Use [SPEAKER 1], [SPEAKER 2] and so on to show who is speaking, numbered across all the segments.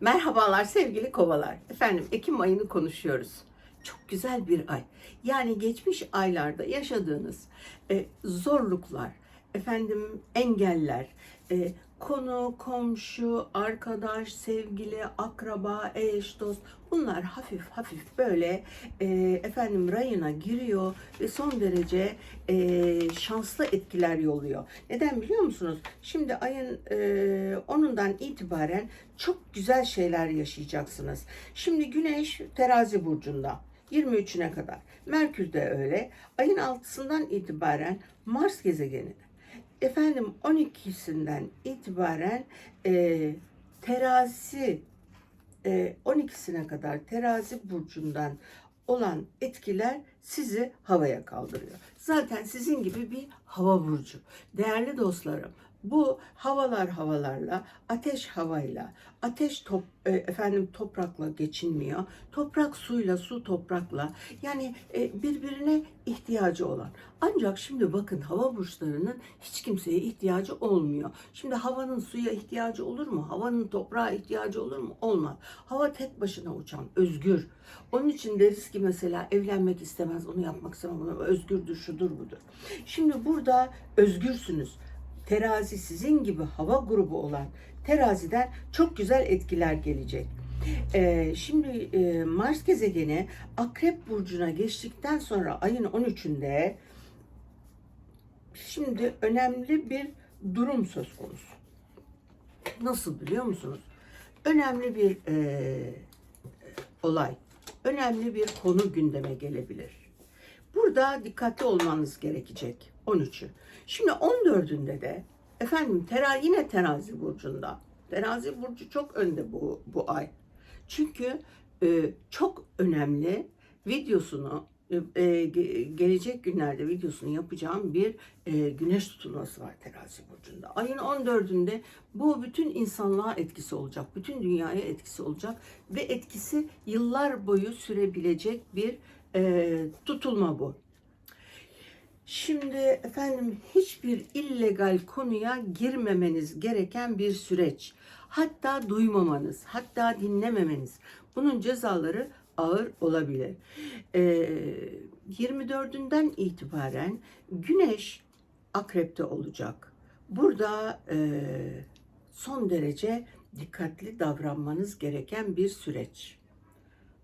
[SPEAKER 1] Merhabalar sevgili kovalar. Efendim Ekim ayını konuşuyoruz. Çok güzel bir ay. Yani geçmiş aylarda yaşadığınız e, zorluklar, efendim engeller, e, konu, komşu, arkadaş, sevgili, akraba, eş, dost bunlar hafif hafif böyle e, efendim rayına giriyor ve son derece e, şanslı etkiler yolluyor. Neden biliyor musunuz? Şimdi ayın e, 10'undan itibaren çok güzel şeyler yaşayacaksınız. Şimdi Güneş terazi burcunda 23'üne kadar. Merkür de öyle. Ayın 6'sından itibaren Mars gezegeni efendim 12'sinden itibaren e, terazi e, 12'sine kadar terazi burcundan olan etkiler sizi havaya kaldırıyor. Zaten sizin gibi bir hava burcu. Değerli dostlarım, bu havalar havalarla, ateş havayla, ateş top, e, efendim toprakla geçinmiyor. Toprak suyla, su toprakla. Yani e, birbirine ihtiyacı olan. Ancak şimdi bakın hava burçlarının hiç kimseye ihtiyacı olmuyor. Şimdi havanın suya ihtiyacı olur mu? Havanın toprağa ihtiyacı olur mu? Olmaz. Hava tek başına uçan, özgür. Onun için deriz ki mesela evlenmek istemez, onu yapmak istemez, özgürdür, şudur budur. Şimdi burada özgürsünüz terazi sizin gibi hava grubu olan teraziden çok güzel etkiler gelecek. Ee, şimdi e, Mars gezegeni Akrep Burcu'na geçtikten sonra ayın 13'ünde şimdi önemli bir durum söz konusu. Nasıl biliyor musunuz? Önemli bir e, olay, önemli bir konu gündeme gelebilir. Burada dikkatli olmanız gerekecek. 13'ü. Şimdi 14'ünde de efendim tera yine terazi burcunda. Terazi burcu çok önde bu bu ay. Çünkü e, çok önemli videosunu e, e, gelecek günlerde videosunu yapacağım bir e, güneş tutulması var terazi burcunda. Ayın 14'ünde bu bütün insanlığa etkisi olacak. Bütün dünyaya etkisi olacak ve etkisi yıllar boyu sürebilecek bir e, tutulma bu. Şimdi efendim hiçbir illegal konuya girmemeniz gereken bir süreç. Hatta duymamanız, hatta dinlememeniz. Bunun cezaları ağır olabilir. Ee, 24'ünden itibaren Güneş Akrep'te olacak. Burada e, son derece dikkatli davranmanız gereken bir süreç.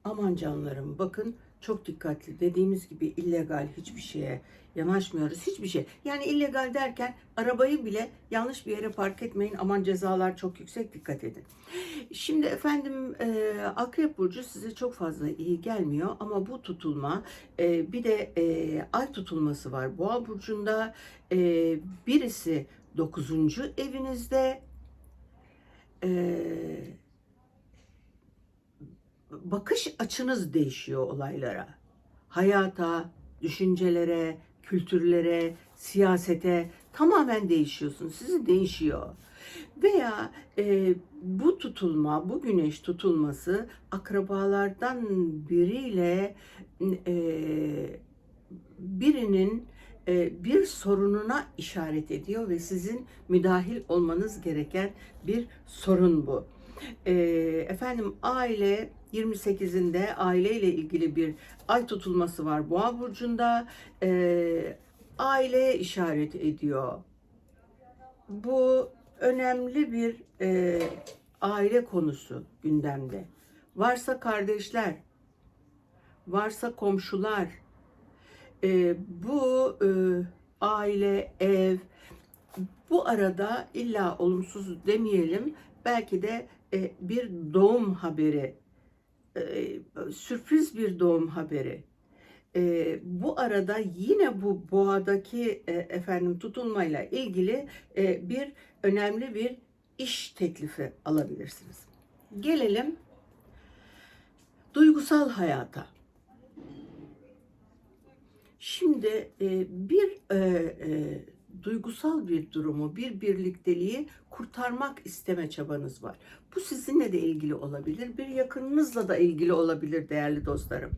[SPEAKER 1] Aman canlarım bakın çok dikkatli. Dediğimiz gibi illegal hiçbir şeye yanaşmıyoruz. Hiçbir şey. Yani illegal derken arabayı bile yanlış bir yere park etmeyin. Aman cezalar çok yüksek dikkat edin. Şimdi efendim e, Akrep Burcu size çok fazla iyi gelmiyor ama bu tutulma e, bir de e, ay tutulması var. Boğa Burcu'nda e, birisi 9. evinizde eee bakış açınız değişiyor olaylara. Hayata, düşüncelere, kültürlere, siyasete tamamen değişiyorsun. Sizi değişiyor. Veya e, bu tutulma, bu güneş tutulması akrabalardan biriyle e, birinin e, bir sorununa işaret ediyor ve sizin müdahil olmanız gereken bir sorun bu. E, efendim aile 28'inde aileyle ilgili bir ay tutulması var Boğa burcunda. E, aileye işaret ediyor. Bu önemli bir e, aile konusu gündemde. Varsa kardeşler, varsa komşular, e, bu e, aile, ev, bu arada illa olumsuz demeyelim, belki de e, bir doğum haberi sürpriz bir doğum haberi. E, bu arada yine bu boğadaki e, efendim tutulmayla ilgili e, bir önemli bir iş teklifi alabilirsiniz. Gelelim duygusal hayata. Şimdi e, bir e, e, duygusal bir durumu, bir birlikteliği kurtarmak isteme çabanız var. Bu sizinle de ilgili olabilir, bir yakınınızla da ilgili olabilir değerli dostlarım.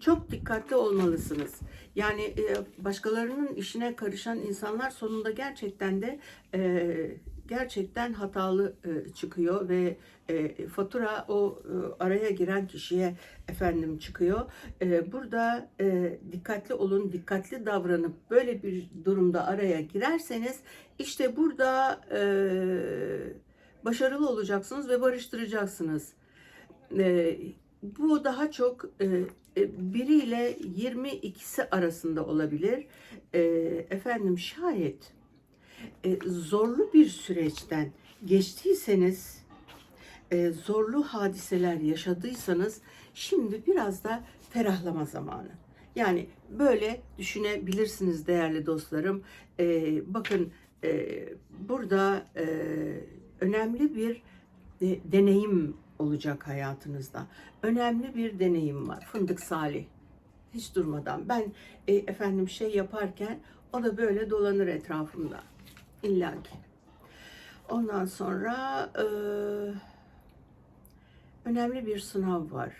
[SPEAKER 1] Çok dikkatli olmalısınız. Yani e, başkalarının işine karışan insanlar sonunda gerçekten de e, gerçekten hatalı e, çıkıyor ve e, fatura o e, araya giren kişiye efendim çıkıyor. E, burada e, dikkatli olun, dikkatli davranıp böyle bir durumda araya girerseniz işte burada e, başarılı olacaksınız ve barıştıracaksınız. E, bu daha çok e, e, biriyle 22'si arasında olabilir. E, efendim şayet e, zorlu bir süreçten geçtiyseniz, e, zorlu hadiseler yaşadıysanız şimdi biraz da ferahlama zamanı. Yani böyle düşünebilirsiniz değerli dostlarım. E, bakın e, burada e, önemli bir e, deneyim olacak hayatınızda. Önemli bir deneyim var. Fındık Salih. Hiç durmadan. Ben e, efendim şey yaparken o da böyle dolanır etrafımda. İlla ki. Ondan sonra e, önemli bir sınav var.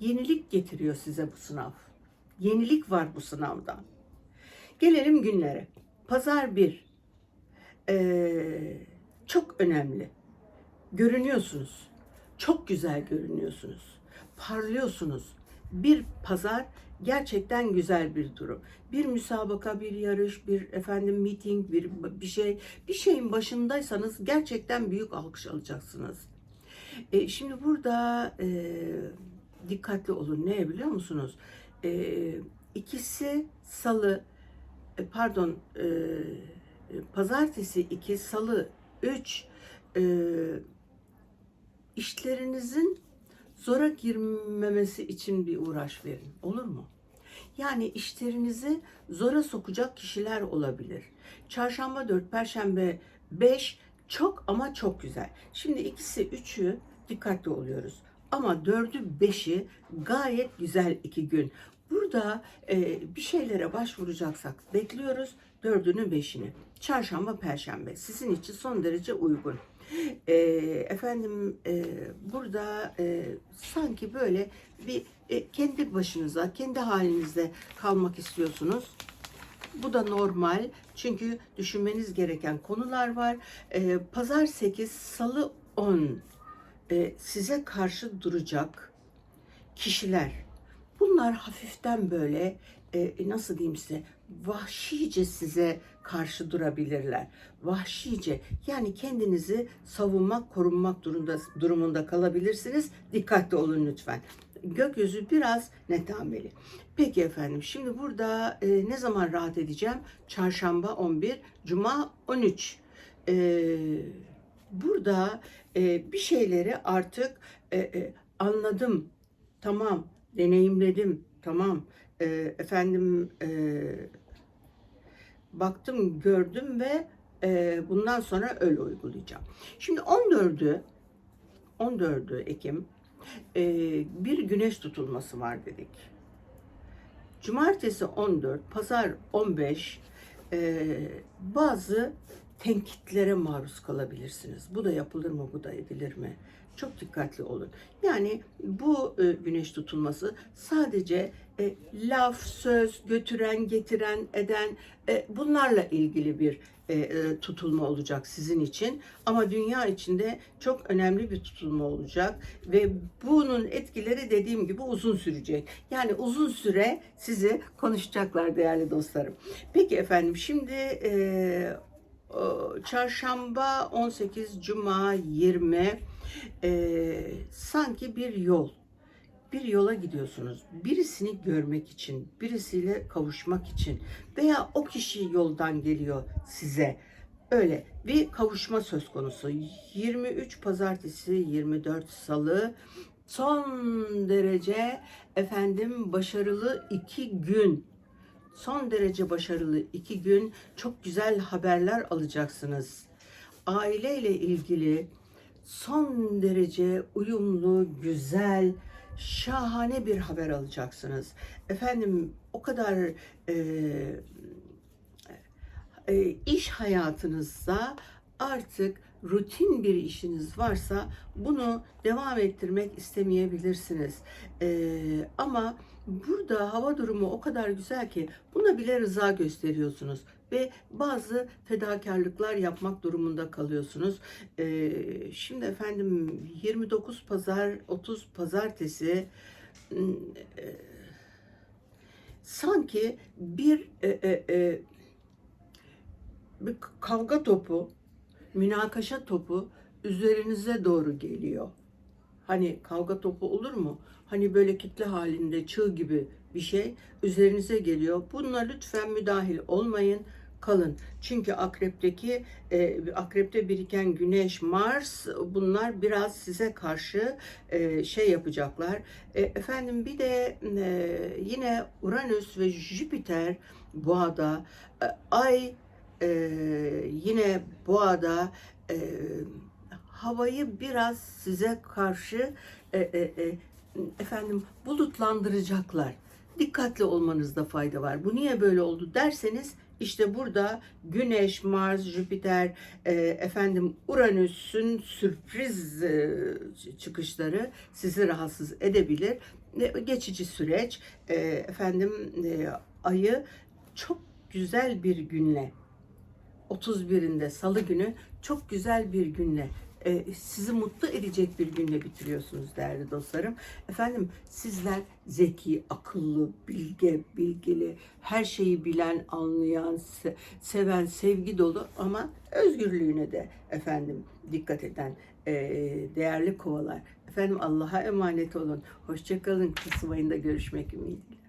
[SPEAKER 1] Yenilik getiriyor size bu sınav. Yenilik var bu sınavda. Gelelim günlere. Pazar bir. E, çok önemli. Görünüyorsunuz. Çok güzel görünüyorsunuz. Parlıyorsunuz. Bir pazar gerçekten güzel bir durum. Bir müsabaka, bir yarış, bir efendim meeting, bir bir şey, bir şeyin başındaysanız gerçekten büyük alkış alacaksınız. E, şimdi burada e, dikkatli olun. Ne biliyor musunuz? E, ikisi salı, e, pardon, e, pazartesi iki, salı üç, e, işlerinizin zora girmemesi için bir uğraş verin. Olur mu? Yani işlerinizi zora sokacak kişiler olabilir. Çarşamba 4, Perşembe 5 çok ama çok güzel. Şimdi ikisi üçü dikkatli oluyoruz. Ama dördü beşi gayet güzel iki gün. Burada e, bir şeylere başvuracaksak bekliyoruz dördünü beşini. Çarşamba, Perşembe sizin için son derece uygun. E, efendim e, burada e, sanki böyle bir e, kendi başınıza, kendi halinizde kalmak istiyorsunuz. Bu da normal çünkü düşünmeniz gereken konular var. E, Pazar 8, Salı 10 e, size karşı duracak kişiler. Bunlar hafiften böyle e, nasıl diyeyim size vahşice size karşı durabilirler. Vahşice yani kendinizi savunmak, korunmak durumunda, durumunda kalabilirsiniz. Dikkatli olun lütfen. Gökyüzü biraz netameli. Peki efendim şimdi burada e, ne zaman rahat edeceğim? Çarşamba 11, Cuma 13. E, burada e, bir şeyleri artık e, e, anladım, tamam, deneyimledim, tamam, e, efendim e, baktım, gördüm ve e, bundan sonra öyle uygulayacağım. Şimdi 14'ü 14'ü Ekim e, bir güneş tutulması var dedik. Cumartesi 14, pazar 15 e, bazı tenkitlere maruz kalabilirsiniz. Bu da yapılır mı, bu da edilir mi? Çok dikkatli olun. Yani bu e, güneş tutulması sadece e, laf, söz, götüren, getiren, eden e, bunlarla ilgili bir e, e, tutulma olacak sizin için. Ama dünya içinde çok önemli bir tutulma olacak ve bunun etkileri dediğim gibi uzun sürecek. Yani uzun süre sizi konuşacaklar değerli dostlarım. Peki efendim şimdi e, çarşamba 18, cuma 20 e, sanki bir yol bir yola gidiyorsunuz. Birisini görmek için, birisiyle kavuşmak için veya o kişi yoldan geliyor size. Öyle bir kavuşma söz konusu. 23 pazartesi, 24 salı son derece efendim başarılı iki gün. Son derece başarılı iki gün çok güzel haberler alacaksınız. Aileyle ilgili son derece uyumlu, güzel, şahane bir haber alacaksınız. Efendim o kadar e, e, iş hayatınızda artık rutin bir işiniz varsa bunu devam ettirmek istemeyebilirsiniz. E, ama burada hava durumu o kadar güzel ki buna bile rıza gösteriyorsunuz. ve bazı fedakarlıklar yapmak durumunda kalıyorsunuz. Ee, şimdi efendim 29 pazar 30 pazartesi ım, e, sanki bir e, e, e, bir kavga topu, münakaşa topu üzerinize doğru geliyor. Hani kavga topu olur mu? Hani böyle kitle halinde çığ gibi bir şey üzerinize geliyor. Bununla lütfen müdahil olmayın. Kalın. Çünkü akrepteki e, akrepte biriken güneş, Mars bunlar biraz size karşı e, şey yapacaklar. E, efendim bir de e, yine Uranüs ve Jüpiter boğada, e, Ay e, yine boğada e, havayı biraz size karşı e, e, e, efendim bulutlandıracaklar. Dikkatli olmanızda fayda var. Bu niye böyle oldu derseniz işte burada Güneş, Mars, Jüpiter, e, efendim Uranüs'ün sürpriz e, çıkışları sizi rahatsız edebilir. E, geçici süreç. E, efendim e, ayı çok güzel bir günle 31'inde Salı günü çok güzel bir günle e, sizi mutlu edecek bir günle bitiriyorsunuz değerli dostlarım. Efendim sizler zeki, akıllı, bilge, bilgili, her şeyi bilen, anlayan, se- seven, sevgi dolu ama özgürlüğüne de efendim dikkat eden e, değerli kovalar. Efendim Allah'a emanet olun. Hoşçakalın. Kasım ayında görüşmek ümidiyle.